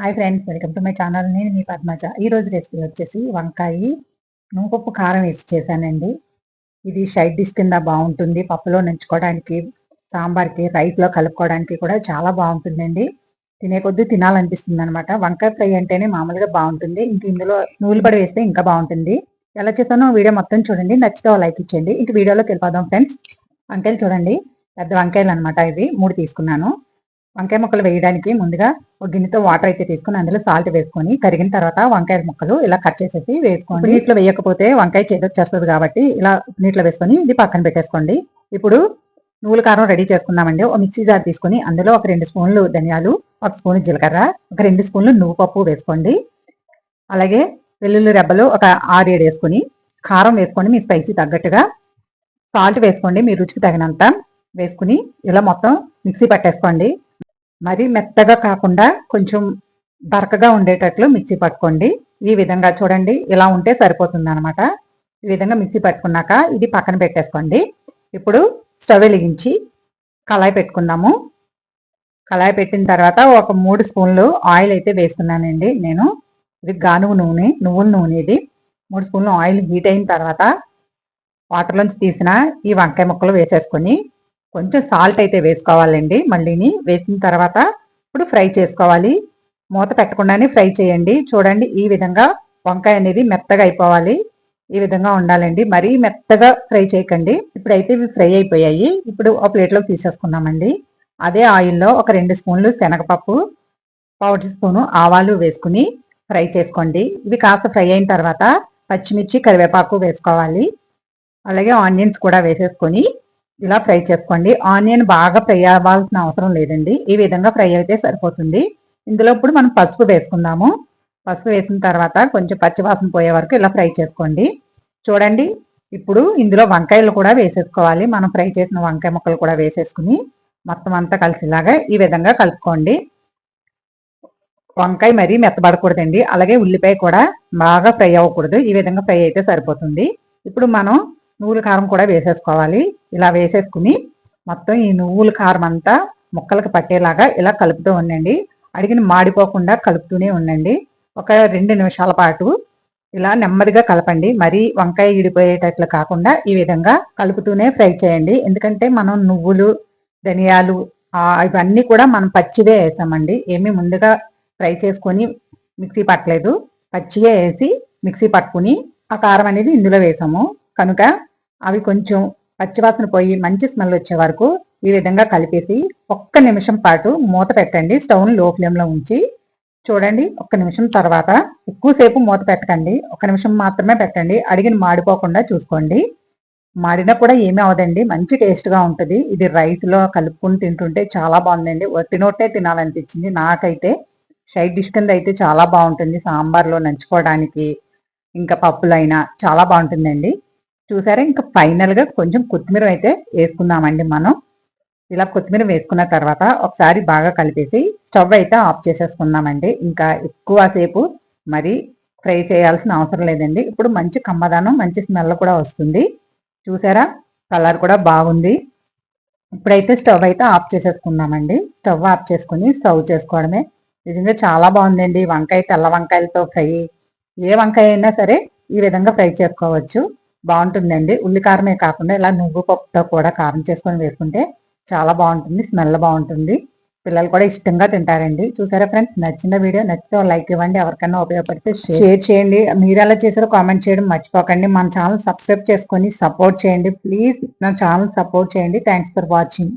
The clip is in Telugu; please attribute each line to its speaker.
Speaker 1: Hi friends welcome to my channel నేను మీ పద్మజ. ఈరోజు రెసిపీ వచ్చేసి వంకాయ నూపప్పు కారం వేసి చేశానండి. ఇది సైడ్ డిష్ కింద బాగుంటుంది. పప్పులో నంచుకోవడానికి సాంబార్కి రైస్లో కలుపుకోవడానికి కూడా చాలా బాగుంటుందండి. తినే కొద్దీ తినాలనిపిస్తుంది అనమాట వంకాయ ఫ్రై అంటేనే మామూలుగా బాగుంటుంది. ఇంక ఇందులో నూలు పడి వేస్తే ఇంకా బాగుంటుంది. ఎలా చేస్తానో వీడియో మొత్తం చూడండి. నచ్చితే లైక్ ఇచ్చేయండి. ఇంక వీడియోలోకి వెళ్ళిపోదాం ఫ్రెండ్స్ వంకాయలు చూడండి. పెద్ద వంకాయలు అనమాట ఇవి. మూడు తీసుకున్నాను. వంకాయ ముక్కలు వేయడానికి ముందుగా ఒక గిన్నెతో వాటర్ అయితే తీసుకుని అందులో సాల్ట్ వేసుకొని కరిగిన తర్వాత వంకాయ ముక్కలు ఇలా కట్ చేసేసి వేసుకోండి. నీటిలో వేయకపోతే వంకాయ చేదొచ్చేస్తుంది కాబట్టి ఇలా నీటిలో వేసుకొని ఇది పక్కన పెట్టేసుకోండి. ఇప్పుడు నువ్వుల కారం రెడీ చేసుకున్నామండి. ఒక మిక్సీ జార్ తీసుకుని అందులో ఒక రెండు స్పూన్లు ధనియాలు ఒక స్పూన్ జీలకర్ర ఒక రెండు స్పూన్లు నువ్వు పప్పు వేసుకోండి. అలాగే వెల్లుల్లి రెబ్బలు ఒక ఆరు ఏడు వేసుకొని కారం వేసుకోండి మీ స్పైసీ తగ్గట్టుగా సాల్ట్ వేసుకోండి. మీ రుచికి తగినంత వేసుకుని ఇలా మొత్తం మిక్సీ పట్టేసుకోండి. మరి మెత్తగా కాకుండా కొంచెం బరకగా ఉండేటట్లు మిక్సీ పట్టుకోండి. ఈ విధంగా చూడండి ఇలా ఉంటే సరిపోతుంది అనమాట ఈ విధంగా మిక్సీ పట్టుకున్నాక ఇది పక్కన పెట్టేసుకోండి. ఇప్పుడు స్టవ్ వెలిగించి కళాయి పెట్టుకుందాము. కళాయి పెట్టిన తర్వాత ఒక మూడు స్పూన్లు ఆయిల్ అయితే వేస్తున్నానండి నేను. ఇది గానుగు నూనె నువ్వుల నూనె ఇది. మూడు స్పూన్లు ఆయిల్ హీట్ అయిన తర్వాత వాటర్లోంచి తీసిన ఈ వంకాయ ముక్కలు వేసేసుకొని కొంచెం సాల్ట్ అయితే వేసుకోవాలండి మళ్ళీని వేసిన తర్వాత ఇప్పుడు ఫ్రై చేసుకోవాలి. మూత పెట్టకుండానే ఫ్రై చేయండి. చూడండి ఈ విధంగా వంకాయ అనేది మెత్తగా అయిపోవాలి. ఈ విధంగా ఉండాలండి. మరీ మెత్తగా ఫ్రై చేయకండి. ఇప్పుడైతే ఇవి ఫ్రై అయిపోయాయి. ఇప్పుడు ఒక ప్లేట్లోకి తీసేసుకున్నామండి అదే ఆయిల్లో ఒక రెండు స్పూన్లు శనగపప్పు పావు స్పూను ఆవాలు వేసుకుని ఫ్రై చేసుకోండి. ఇవి కాస్త ఫ్రై అయిన తర్వాత పచ్చిమిర్చి కరివేపాకు వేసుకోవాలి. అలాగే ఆనియన్స్ కూడా వేసేసుకొని ఇలా ఫ్రై చేసుకోండి. ఆనియన్ బాగా ఫ్రై అవ్వాల్సిన అవసరం లేదండి. ఈ విధంగా ఫ్రై అయితే సరిపోతుంది. ఇందులో ఇప్పుడు మనం పసుపు వేసుకుందాము. పసుపు వేసిన తర్వాత కొంచెం పచ్చివాసన పోయే వరకు ఇలా ఫ్రై చేసుకోండి. చూడండి ఇప్పుడు ఇందులో వంకాయలు కూడా వేసేసుకోవాలి. మనం ఫ్రై చేసిన వంకాయ ముక్కలు కూడా వేసేసుకుని మొత్తం అంతా కలిసిలాగా ఈ విధంగా కలుపుకోండి. వంకాయ మరీ మెత్తబడకూడదండి. అలాగే ఉల్లిపాయ కూడా బాగా ఫ్రై అవ్వకూడదు. ఈ విధంగా ఫ్రై అయితే సరిపోతుంది. ఇప్పుడు మనం నువ్వుల కారం కూడా వేసేసుకోవాలి. ఇలా వేసేసుకుని మొత్తం ఈ నువ్వుల కారం అంతా ముక్కలకు పట్టేలాగా ఇలా కలుపుతూ ఉండండి. అడిగిన మాడిపోకుండా కలుపుతూనే ఉండండి. ఒక రెండు నిమిషాల పాటు ఇలా నెమ్మదిగా కలపండి. మరి వంకాయ ఇడిపోయేటట్లు కాకుండా ఈ విధంగా కలుపుతూనే ఫ్రై చేయండి. ఎందుకంటే మనం నువ్వులు ధనియాలు ఇవన్నీ కూడా మనం పచ్చివే వేసామండి. ఏమీ ముందుగా ఫ్రై చేసుకొని మిక్సీ పట్టలేదు. పచ్చిగా వేసి మిక్సీ పట్టుకుని ఆ కారం అనేది ఇందులో వేసాము. కనుక అవి కొంచెం పచ్చివాసన పోయి మంచి స్మెల్ వచ్చే వరకు ఈ విధంగా కలిపేసి ఒక్క నిమిషం పాటు మూత పెట్టండి. స్టవ్ని లో ఫ్లేమ్లో ఉంచి చూడండి. ఒక్క నిమిషం తర్వాత ఎక్కువసేపు మూత పెట్టకండి. ఒక నిమిషం మాత్రమే పెట్టండి. అడిగిన మాడిపోకుండా చూసుకోండి. మాడినా కూడా ఏమీ అవదండి. మంచి టేస్ట్గా ఉంటుంది. ఇది రైస్లో కలుపుకుని తింటుంటే చాలా బాగుందండి. తినోటే తినాలనిపించింది. నాకైతే సైడ్ డిష్ కింద అయితే చాలా బాగుంటుంది. సాంబార్లో నంచుకోవడానికి ఇంకా పప్పులైనా చాలా బాగుంటుందండి. చూసారా? ఇంకా ఫైనల్గా కొంచెం కొత్తిమీర అయితే వేసుకుందామండి మనం. ఇలా కొత్తిమీర వేసుకున్న తర్వాత ఒకసారి బాగా కలిపేసి స్టవ్ అయితే ఆఫ్ చేసేసుకుందామండి. ఇంకా ఎక్కువసేపు మరి ఫ్రై చేయాల్సిన అవసరం లేదండి. ఇప్పుడు మంచి కమ్మదానం మంచి స్మెల్ కూడా వస్తుంది. చూసారా? కలర్ కూడా బాగుంది. ఇప్పుడైతే స్టవ్ అయితే ఆఫ్ చేసేసుకుందామండి. స్టవ్ ఆఫ్ చేసుకుని సర్వ్ చేసుకోవడమే. నిజంగా చాలా బాగుందండి. వంకాయ తెల్ల వంకాయలతో ఫ్రై. ఏ వంకాయ అయినా సరే ఈ విధంగా ఫ్రై చేసుకోవచ్చు. బాగుంటుందండి. ఉల్లి కారమే కాకుండా ఇలా నువ్వు పప్పుతో కూడా కారం చేసుకొని వేసుకుంటే చాలా బాగుంటుంది స్మెల్ బాగుంటుంది. పిల్లలు కూడా ఇష్టంగా తింటారండి. చూసారా ఫ్రెండ్స్? నచ్చిన వీడియో నచ్చితే లైక్ ఇవ్వండి. ఎవరికైనా ఉపయోగపడితే షేర్ చేయండి. మీరు ఎలా చేసారో కామెంట్ చేయడం మర్చిపోకండి. మన ఛానల్ సబ్స్క్రైబ్ చేసుకొని సపోర్ట్ చేయండి. ప్లీజ్ నా ఛానల్ సపోర్ట్ చేయండి. Thanks for watching.